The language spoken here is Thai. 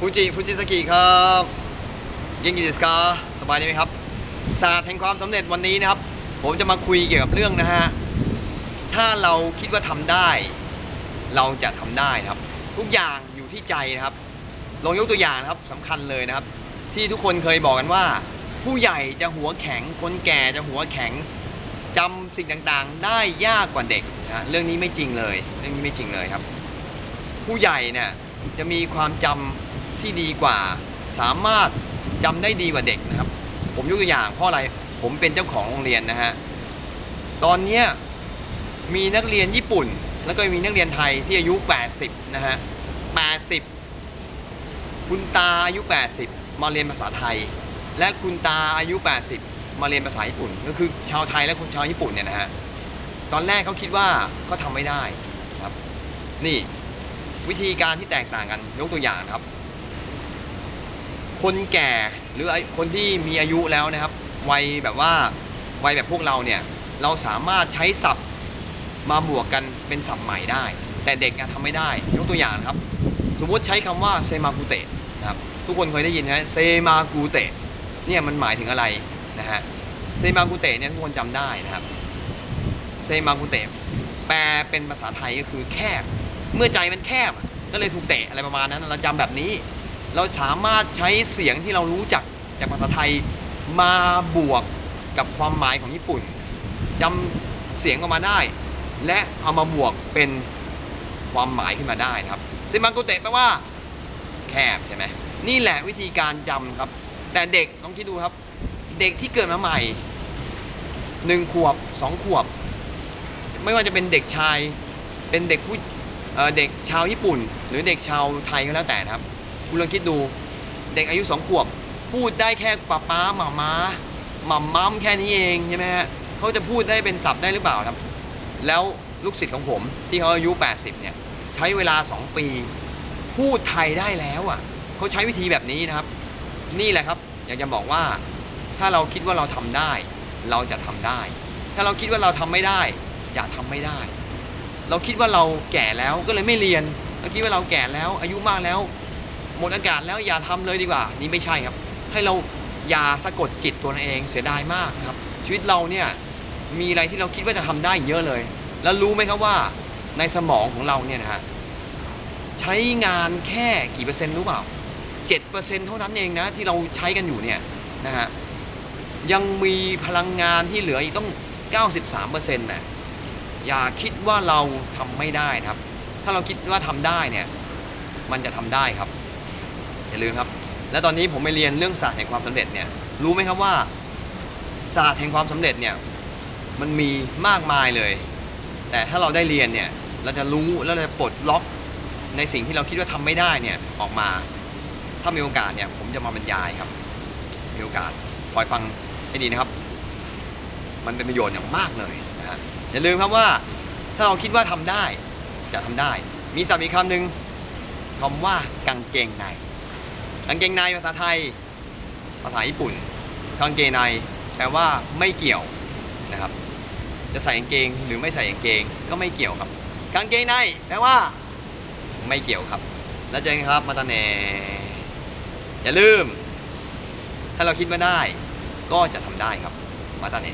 ฟูจิฟูจิสกิครับเก่งกีดิสกาสบายดีไหมครับศาสตร์แห่งความสำเร็จวันนี้นะครับ ผมจะมาคุยเกี่ยวกับเรื่องนะฮะถ้าเราคิดว่าทำได้ เราจะทำได้นะครับ ทุกอย่างอยู่ที่ใจนะครับลองยกตัวอย่างนะครับสำคัญเลยนะครับ ที่ทุกคนเคยบอกกันว่า ผู้ใหญ่จะหัวแข็งคนแก่จะหัวแข็งจำสิ่งต่างๆ ได้ยากกว่าเด็กนะเรื่องนี้ไม่จริงเลย เรื่องนี้ไม่จริงเลยครับ ผู้ใหญ่เนี่ยจะมีความจำ ที่ดีกว่า สามารถจำได้ดีกว่าเด็กนะครับ ผมยกตัวอย่างเพราะอะไรผมเป็นเจ้าของโรงเรียนนะฮะตอนนี้มีนักเรียนญี่ปุ่น แล้วก็มีนักเรียนไทยที่อายุ 80 นะฮะ 80 คุณตาอายุ 80 มาเรียนภาษาไทย และคุณตาอายุ 80 มาเรียนภาษาญี่ปุ่น ก็คือชาวไทยและคนชาวญี่ปุ่นเนี่ยนะฮะ ตอนแรกเขาคิดว่าเขาทำไม่ได้ครับ นี่วิธีการที่แตกต่างกันยกตัวอย่างครับ คนแก่หรือคนที่มีอายุแล้วนะครับวัยแบบว่าวัยแบบพวกเราเนี่ยเราสามารถใช้ศัพท์มาบวกกันเป็นศัพท์ใหม่ได้ แต่เด็กอะทำไม่ได้ ยกตัวอย่างนะครับ สมมติใช้คำว่าเซมากุเตะนะครับทุกคนเคยได้ยินนะเซมากุเตะเนี่ยมันหมายถึงอะไรนะฮะเซมากุเตะเนี่ยทุกคนจำได้นะครับเซมากุเตะแปลเป็นภาษาไทยก็คือแคบ เมื่อใจมันแคบก็เลยถูกเตะอะไรประมาณนั้น เราจำแบบนี้ เราสามารถใช้เสียงที่เรารู้จักจากภาษาไทยมาบวกกับความหมายของญี่ปุ่นจำเสียงออกมาได้ และเอามาบวกเป็นความหมายขึ้นมาได้นะครับซิมังกุเตะแปลว่า แคบใช่ไหมนี่แหละวิธีการจำครับ แต่เด็กลองคิดดูครับ เด็กที่เกิดมาใหม่หนึ่งขวบสองขวบ ไม่ว่าจะเป็นเด็กชายเป็นเด็กผู้เอ่อเด็กชาวญี่ปุ่น หรือเด็กชาวไทยก็แล้วแต่นะครับ คุณลองคิดดู เด็กอายุสองขวบ พูดได้แค่ป้าป้าหมาม้าหม่ำมัมแค่นี้เองใช่ไหมฮะเขาจะพูดได้เป็นศัพท์ได้หรือเปล่าครับ แล้วลูกศิษย์ของผมที่เขาอายุ 80 เนี่ย ใช้เวลา 2 ปี พูดไทยได้แล้วอะเขาใช้วิธีแบบนี้นะครับ นี่แหละครับ อยากจะบอกว่า ถ้าเราคิดว่าเราทำได้ เราจะทำได้ ถ้าเราคิดว่าเราทำไม่ได้ จะทำไม่ได้ เราคิดว่าเราแก่แล้วก็เลยไม่เรียนเราคิดว่าเราแก่แล้ว อายุมากแล้ว หมดอากาศแล้วอย่าทำเลยดีกว่า นี่ไม่ใช่ครับ ให้เราอย่าสะกดจิตตัวเองเสียดายมากครับ ชีวิตเราเนี่ยมีอะไรที่เราคิดว่าจะทำได้เยอะเลย แล้วรู้ไหมครับว่าในสมองของเราเนี่ยนะฮะใช้งานแค่กี่เปอร์เซ็นต์รู้เปล่าเจ็ดเปอร์เซ็นต์เท่านั้นเองนะที่เราใช้กันอยู่เนี่ยนะฮะยังมีพลังงานที่เหลืออีกต้อง 93เปอร์เซ็นต์น่ะอย่าคิดว่าเราทำไม่ได้ครับ ถ้าเราคิดว่าทำได้เนี่ย มันจะทำได้ครับ อย่าลืมครับ และตอนนี้ผมไปเรียนเรื่องศาสตร์แห่งความสำเร็จเนี่ยรู้ไหมครับว่าศาสตร์แห่งความสำเร็จเนี่ยมันมีมากมายเลย แต่ถ้าเราได้เรียนเนี่ยเราจะรู้แล้วเราจะปลดล็อกในสิ่งที่เราคิดว่าทำไม่ได้เนี่ยออกมา ถ้ามีโอกาสเนี่ยผมจะมาบรรยายครับมีโอกาสคอยฟังให้ดีนะครับ มันเป็นประโยชน์อย่างมากเลยนะฮะอย่าลืมครับว่าถ้าเราคิดว่าทำได้จะทำได้ มีศัพท์อีกคำหนึ่งคำว่ากางเกงใน กางเกงในภาษาไทย ภาษาญี่ปุ่นกางเกงในแปลว่าไม่เกี่ยวนะครับ จะใส่กางเกงหรือไม่ใส่กางเกงก็ไม่เกี่ยวครับกางเกงในแปลว่า ไม่เกี่ยวครับ แล้วเจอกันครับมาตาเนอย่าลืม ถ้าเราคิดว่าได้ ก็จะทำได้ครับ มาตาเน